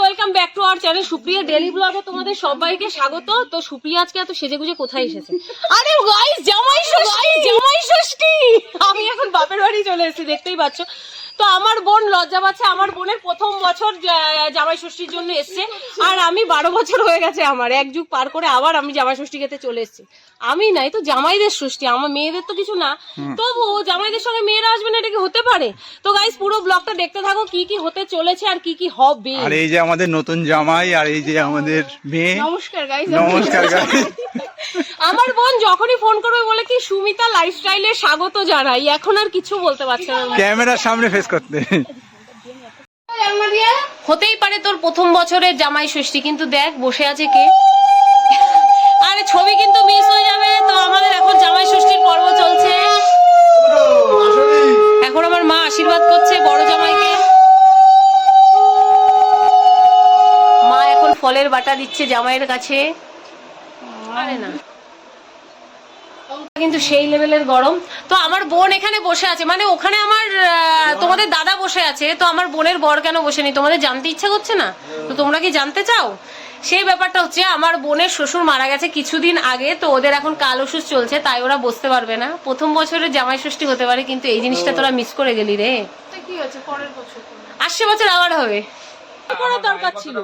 Welcome back to our channel Supriya daily ব্লগে তোমাদের সবাইকে স্বাগত। তো সুপ্রিয়া আজকে এত সেজেগুজে কোথায় এসেছে? আরে গাইস জামাই ষষ্ঠী! জামাই ষষ্ঠী! আমি এখন বাপের বাড়ি চলে এসেছি, দেখতেই পাচ্ছ। তো আমার বোন লজ্জা পাচ্ছে আমার বোনের প্রথম বছর জামাই ষষ্ঠীর জন্য এসছে। আর আমি বারো বছর হয়ে গেছে আমার এক যুগ পার করে আবার আমি জামাই ষষ্ঠী খেতে চলে এসেছি। আমি নাই তো জামাইদের ষষ্ঠী আমার মেয়েদের তো কিছু না। তবু জামাইদের সঙ্গে মেয়েরা আসবে না এটা কি হতে পারে? তো গাইস পুরো ব্লগটা দেখতে থাকো কি কি হতে চলেছে আর কি কি হবে। আর এই যে আমাদের নতুন জামাই আর এই যে আমাদের মেয়ে। নমস্কার গাইস নমস্কার guys। আমার বোন যখনই ফোন করবে বলে কি সুমিতা লাইফস্টাইলে স্বাগত জানাই। এখন আর কিছু বলতে পারছে না। ক্যামেরার সামনে ফেস করতে। হতেই পারে তোর প্রথম বছরের জামাই ষষ্ঠী কিন্তু দেখ বসে আছে কে? আরে ছবি কিন্তু মিস হয়ে যাবে তো আমাদের এখন জামাই ষষ্ঠীর পর্ব চলছে। এখন আমার মা আশীর্বাদ করছে বড় জামাইকে। মা এখন ফলের বাটা দিচ্ছে জামাইয়ের কাছে। আরে না। কিন্তু সেই লেভেলের গরম। তো আমার বোন এখানে বসে আছে। মানে ওখানে আমার তোমাদের দাদা বসে আছে। তো আমার বোনের বর কেন বসে নেই? তোমাদের জানতে ইচ্ছা করছে না? তো তোমরা কি জানতে চাও? সেই ব্যাপারটা হচ্ছে আমার বোনের শ্বশুর মারা গেছে কিছুদিন আগে। তো ওদের এখন কাল ওষুধ চলছে তাই ওরা বসতে পারবে না। প্রথম বছরের জামাই ষষ্ঠী হতে পারে কিন্তু এই জিনিসটা তোরা মিস করে গেলি রে। কি হচ্ছে পরের বছর আসছে বছর আবার হবে। করার দরকার ছিল?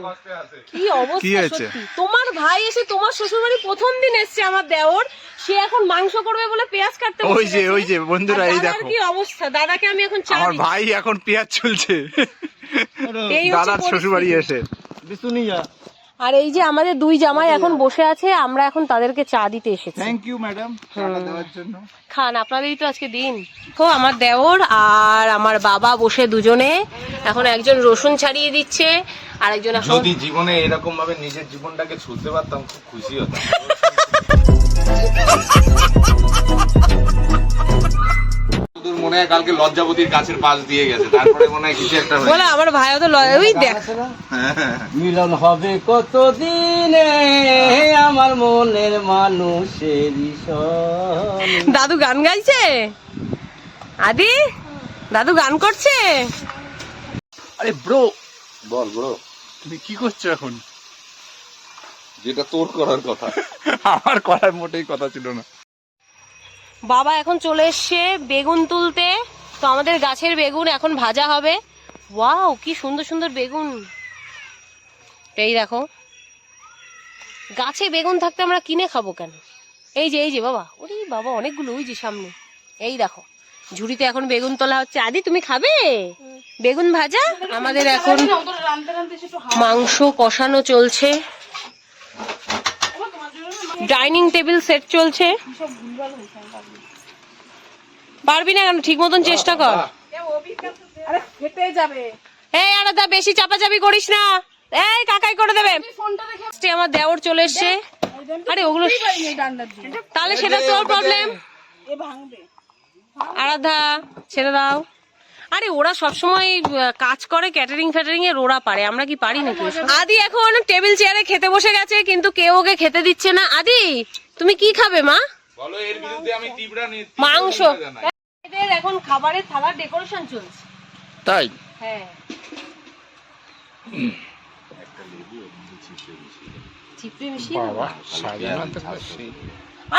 কি কি অবস্থা সত্যি? তোমার ভাই এসে তোমার শ্বশুরবাড়ি প্রথম দিন এসছে আমার দেওর। সে এখন মাংস করবে বলে পেঁয়াজ কাটতে ওই যে ওই যে বন্ধুরা এই দেখো। কি অবস্থা? দাদাকে আমি এখন চা আমার ভাই এখন পেঁয়াজ চলছে। দাদার শ্বশুরবাড়ি এসে। এসে আর এই যে আমাদের দুই জামাই এখন বসে আছে আমরা এখন তাদেরকে চা দিতে এসেছি। থ্যাংক ইউ ম্যাডাম দেওয়ার জন্য। খান আপনাদেরই তো আজকে দিন। তো আমার দেওর আর আমার বাবা বসে দুজনে এখন একজন রসুন ছাড়িয়ে দিচ্ছে আর একজন এখন যদি জীবনে এরকম ভাবে নিজের জীবনটাকে ছুলতে পারতাম খুব খুশি হতাম। মনে হয় কালকে গাছের পাশ দিয়ে গেছে। তারপরে মনে হয় কিছু একটা বলে আমার ভাইও তো ওই দেখ। মিলন হবে কত দিনে আমার মনের মানুষের দাদু গান গাইছে? আদি দাদু গান করছে? আরে ব্রো বল ব্রো। তুমি কি করছ এখন? যেটা তোর করার কথা। আমার করার মোটেই কথা ছিল না। বাবা এখন চলে এসছে বেগুন তুলতে। তো আমাদের গাছের বেগুন এখন ভাজা হবে। ওয়াও কি সুন্দর সুন্দর বেগুন। এই দেখো। গাছে বেগুন থাকতে আমরা কিনে খাব কেন? এই যে এই যে বাবা। ওরে বাবা অনেকগুলো ওই যে সামনে। এই দেখো। ঝুড়িতে এখন বেগুন তোলা হচ্ছে। আদি তুমি খাবে? বেগুন ভাজা? আমাদের এখন মাংস কষানো চলছে। ডাইনিং টেবিল সেট চলছে। পারবি না কেন? ঠিক মতন চেষ্টা কর। এই আলাদা বেশি চাপাচাপি করিস না। এই কাকাই করে দেবে। আমার দেওর চলে এসছে। আরে ওগুলো তাহলে সেটা তোর প্রবলেম আরাধা ছেড়ে দাও। আরে ওরা সবসময় কাজ করে ক্যাটারিং ফ্যাটারিং এর ওরা পারে। আমরা কি পারি নাকি আদি এখন টেবিল চেয়ারে খেতে বসে গেছে কিন্তু কেউ ওকে খেতে দিচ্ছে না। আদি তুমি কি খাবে মা? বলো এর বিরুদ্ধে আমি তীব্রা মাংস। এদের এখন খাবারের থালার ডেকোরেশন চলছে। তাই? হ্যাঁ?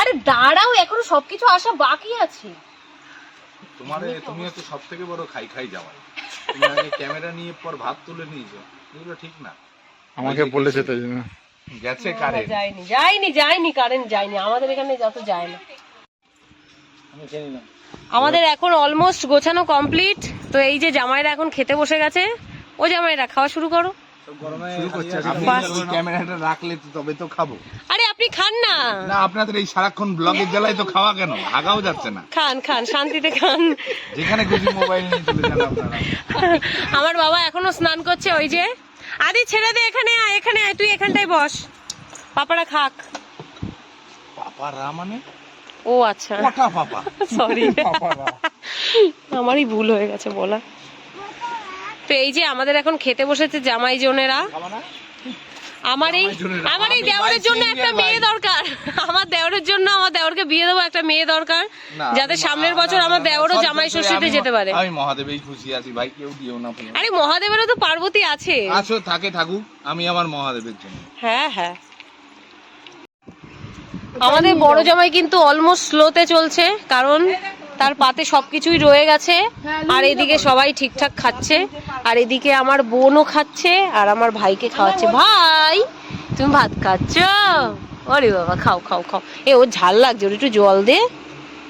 আরে দাঁড়াও এখনও সবকিছু আসা বাকি আছে। তোমার তুমি হচ্ছে সব থেকে বড় খাই খাই জামাই। তুমি আগে ক্যামেরা নিয়ে পর ভাত তুলে নিয়েছো এগুলো ঠিক না। আমাকে বলেছে তাই জন্য। গেছে কারে যায়নি যায়নি যায়নি কারেন্ট যায়নি। আমাদের এখানে যত যায় না। আমাদের এখন অলমোস্ট গোছানো কমপ্লিট তো এই যে জামাইরা এখন খেতে বসে গেছে ও জামাইরা খাওয়া শুরু করো। শুরু করছে আপনি ওই ক্যামেরাটা রাখলে তো তবে তো খাব। আরে আপনি খান না। না আপনাদের এই সারাক্ষণ ব্লগের জ্বালায় তো খাওয়া কেন? আগাও যাচ্ছে না। খান খান শান্তিতে খান। যেখানে খুশি মোবাইল নিয়ে চলে যান আপনারা। আমার বাবা এখনও স্নান করছে ওই যে। আদি ছেড়ে দে এখানে আয় এখানে আয় তুই এখানটায় বস। পাপারা খাক। পাপারা মানে? ও আচ্ছা। পাপা? সরি আমারই ভুল হয়ে গেছে বলা। তো এই যে আমাদের এখন খেতে বসেছে জামাই জনেরা। আমার এই আমার এই দেওরের জন্য একটা মেয়ে দরকার। আমার দেওরের জন্য আমার দেওরকে বিয়ে দেবো একটা মেয়ে দরকার। যাতে সামনের বছর আমার দেওরও জামাই ষষ্ঠীতে যেতে পারে। আমি মহাদেবেই খুশি আছি ভাই কেউ দিও না আরে মহাদেবেরও তো পার্বতী আছে। আছো থাকে থাকুক আমি আমার মহাদেবের জন্য। হ্যাঁ হ্যাঁ। আমাদের বড় জামাই কিন্তু অলমোস্ট স্লোতে চলছে কারণ তার পাতে সবকিছুই রয়ে গেছে আর এদিকে সবাই ঠিকঠাক খাচ্ছে। আর এদিকে আমার বোনও খাচ্ছে আর আমার ভাইকে খাওয়াচ্ছে। ভাই তুমি ভাত খাচ্ছ? আরে বাবা খাও খাও খাও। এ ও ঝাল লাগছে ওর একটু জল দে।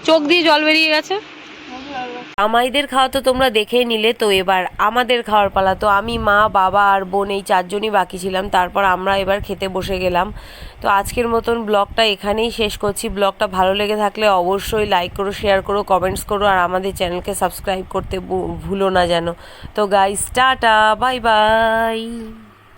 চোখ দিয়ে জল বেরিয়ে গেছে। আমাইদের খাওয়া তো তোমরা দেখেই নিলে, তো এবার আমাদের খাওয়ার পালা। তো আমি, মা, বাবা আর বোন, এই চারজনই বাকি ছিলাম। তারপর আমরা এবার খেতে বসে গেলাম। তো আজকের মতন ব্লগটা এখানেই শেষ করছি। ব্লগটা ভালো লেগে থাকলে অবশ্যই লাইক করো শেয়ার করো কমেন্টস করো, আর আমাদের চ্যানেলকে সাবস্ক্রাইব করতে ভুলো না যেন। তো গাইস টাটা বাই বাই